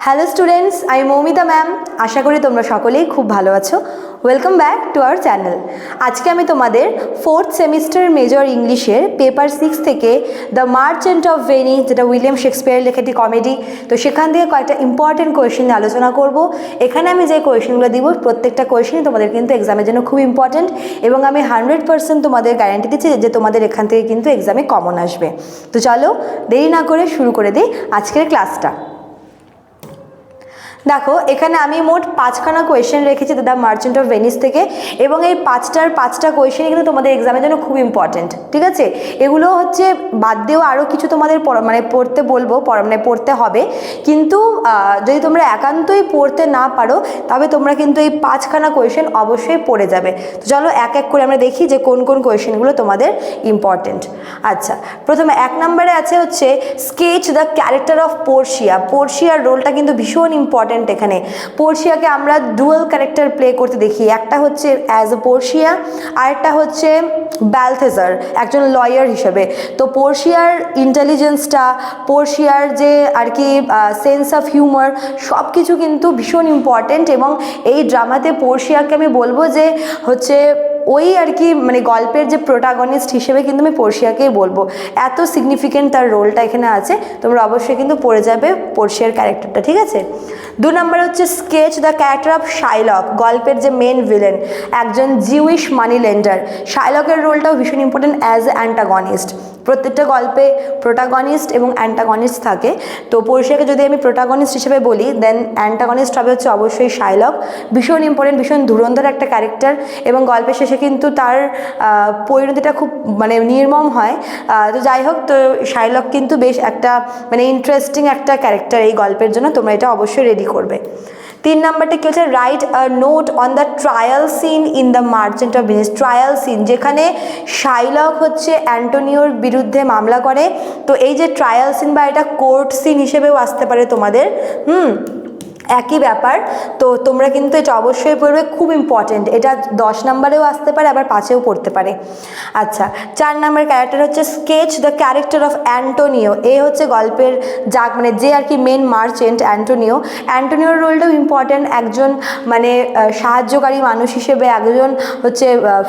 Hello students আমি Moumita ma'am আশা করি তোমরা সকলেই খুব ভালো আছো। Welcome back to our channel আজকে আমি তোমাদের ফোর্থ সেমিস্টার মেজর ইংলিশের পেপার সিক্স থেকে দ্য মার্চেন্ট অফ ভেনি যেটা উইলিয়াম শেক্সপিয়ার লেখা একটি কমেডি তো সেখান থেকে কয়েকটা ইম্পর্টেন্ট কোয়েশ্চেন নিয়ে আলোচনা করব। এখানে আমি যে কোয়েশ্চেনগুলো দিব, প্রত্যেকটা কোয়েশ্চেনই তোমাদের কিন্তু এক্সামের জন্য খুব ইম্পর্টেন্ট এবং আমি হান্ড্রেড পার্সেন্ট তোমাদের গ্যারান্টি দিচ্ছি যে তোমাদের এখান থেকে কিন্তু এক্সামে কমন আসবে। তো চলো দেরি না করে শুরু করে দিই আজকের ক্লাসটা দেখো, এখানে আমি মোট পাঁচখানা কোয়েশ্চেন রেখেছি দাদা মার্চেন্ট অফ ভেনিস থেকে, এবং এই পাঁচটার পাঁচটা কোয়েশ্চেনই কিন্তু তোমাদের এক্সামের জন্য খুব ইম্পর্টেন্ট ঠিক আছে? এগুলো হচ্ছে বাদ দিয়েও আরও কিছু তোমাদের মানে পড়তে বলব মানে পড়তে হবে। কিন্তু যদি তোমরা একান্তই পড়তে না পারো, তবে তোমরা কিন্তু এই পাঁচখানা কোয়েশ্চেন অবশ্যই পড়ে যাবে। তো চলো এক এক করে আমরা দেখি যে কোন কোন কোয়েশ্চেনগুলো তোমাদের ইম্পর্টেন্ট আচ্ছা প্রথমে এক নম্বরে আছে হচ্ছে sketch the character of Portia পোর্শিয়ার রোলটা কিন্তু ভীষণ ইম্পর্টেন্ট এখানে। পোর্শিয়াকে আমরা ডুয়াল ক্যারেক্টার প্লে করতে দেখি। একটা হচ্ছে অ্যাজ এ পোর্শিয়া, আরেকটা হচ্ছে ব্যালথেজার একজন লয়ার হিসেবে। তো পোর্শিয়ার ইন্টেলিজেন্সটা পোর্শিয়ার যে আর কি সেন্স অফ হিউমার সব কিছু কিন্তু ভীষণ ইম্পর্টেন্ট এবং এই ড্রামাতে পোর্শিয়াকে আমি বলব যে হচ্ছে ওই আর কি মানে গল্পের যে প্রোটাগনিস্ট হিসেবে কিন্তু আমি পোর্শিয়াকেই বলব। এত সিগনিফিকেন্ট তার রোলটা এখানে আছে, তোমরা অবশ্যই কিন্তু পড়ে যাবে পোর্শিয়ার ক্যারেক্টারটা ঠিক আছে? দু নম্বর হচ্ছে sketch the character of Shylock গল্পের যে মেন ভিলেন একজন জিউইশ মানি লেন্ডার শাইলকের রোলটাও ভীষণ ইম্পর্টেন্ট অ্যাজ এ অ্যান্টাগনিস্ট প্রত্যেকটা গল্পে প্রোটাগনিস্ট এবং অ্যান্টাগনিস্ট থাকে। তো পরিষেকে যদি আমি প্রোটাগনিস্ট হিসেবে বলি দেন অ্যান্টাগনিস্ট হবে হচ্ছে অবশ্যই শাইলক ভীষণ ইম্পর্টেন্ট ভীষণ ধুরন্ধর একটা ক্যারেক্টার এবং গল্পের শেষে কিন্তু তার পরিণতিটা খুব মানে নির্মম হয়। তো যাই হোক, তো শাইলক কিন্তু বেশ একটা মানে ইন্টারেস্টিং একটা ক্যারেক্টার এই গল্পের জন্য। তোমরা এটা অবশ্যই রেডি করবে। তিন নাম্বারটা কি হচ্ছে? Write a note on the trial scene in the merchant of Venice trial scene যেখানে শাইলক হচ্ছে অ্যান্টোনিওর বিরুদ্ধে মামলা করে। তো এই যে ট্রায়াল সিন বা এটা কোর্ট সিন হিসেবেও আসতে পারে তোমাদের। হুম? একই ব্যাপার। তো তোমরা কিন্তু এটা অবশ্যই পড়বে, খুব ইম্পর্টেন্ট এটা দশ নম্বরেও আসতে পারে, আবার পাঁচেও পড়তে পারে। আচ্ছা চার নম্বর ক্যারেক্টার হচ্ছে sketch the character of Antonio এ হচ্ছে গল্পের যা মানে যে আর কি মেন মার্চেন্ট অ্যান্টোনিও অ্যান্টোনিওর রোলটাও ইম্পর্টেন্ট একজন মানে সাহায্যকারী মানুষ হিসেবে, একজন হচ্ছে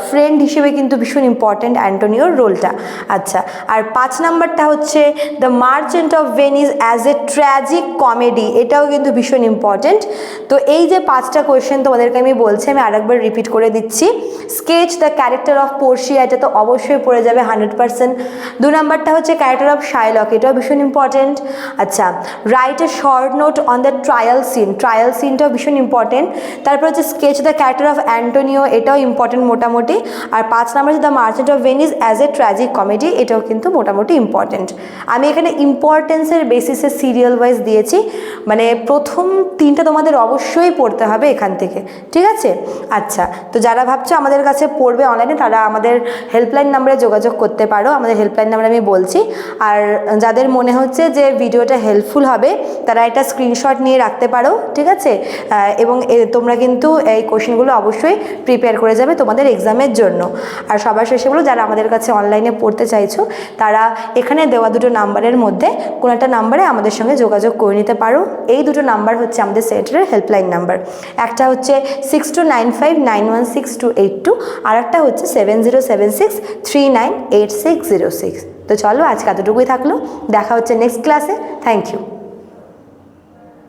ফ্রেন্ড হিসেবে কিন্তু ভীষণ ইম্পর্টেন্ট অ্যান্টোনিওর রোলটা আচ্ছা আর পাঁচ নাম্বারটা হচ্ছে the merchant of Venice as a tragic comedy এটাও কিন্তু ভীষণ ইম্পর্টেন্ট তো এই যে পাঁচটা কোয়েশ্চেন তোমাদেরকে আমি বলছি, আমি আরেকবার রিপিট করে দিচ্ছি। Sketch the character of Portia এটা তো অবশ্যই পড়ে যাবে হান্ড্রেড পার্সেন্ট দু নাম্বারটা হচ্ছে ক্যারেক্টার অফ শাইলক এটাও ভীষণ ইম্পর্টেন্ট আচ্ছা write a short note on the trial scene trial সিনটাও ভীষণ ইম্পর্টেন্ট তারপর হচ্ছে sketch the character of Antonio এটাও ইম্পর্টেন্ট মোটামুটি। আর পাঁচ নাম্বার হচ্ছে the merchant of Venice as a tragic comedy এটাও কিন্তু মোটামুটি ইম্পর্টেন্ট আমি এখানে ইম্পর্টেন্সের বেসিসে সিরিয়াল ওয়াইজ দিয়েছি। মানে প্রথম তিনটা তোমাদের অবশ্যই পড়তে হবে এখান থেকে, ঠিক আছে? আচ্ছা তো যারা ভাবছ আমাদের কাছে পড়বে অনলাইনে তারা আমাদের হেল্পলাইন নাম্বারে যোগাযোগ করতে পারো, আমাদের হেল্পলাইন নাম্বার আমি বলছি। আর যাদের মনে হচ্ছে যে ভিডিওটা হেল্পফুল হবে, তারা এটা স্ক্রিনশট নিয়ে রাখতে পারো, ঠিক আছে? এবং তোমরা কিন্তু এই কোশ্চেনগুলো অবশ্যই প্রিপেয়ার করে যাবে তোমাদের এক্সামের জন্য। আর সবার শেষে বলো, যারা আমাদের কাছে অনলাইনে পড়তে চাইছো, তারা এখানে দেওয়া দুটো নাম্বারের মধ্যে কোনো একটা নাম্বারে আমাদের সঙ্গে যোগাযোগ করে নিতে পারো। এই দুটো নাম্বার হচ্ছে আমাদের সেন্টারের হেল্পলাইন নাম্বার একটা হচ্ছে six two nine five nine one six two eight two আর একটা হচ্ছে seven zero seven six three nine eight six zero six তো চলো আজকে এতটুকুই থাকল। দেখা হচ্ছে নেক্সট ক্লাসে থ্যাংক ইউ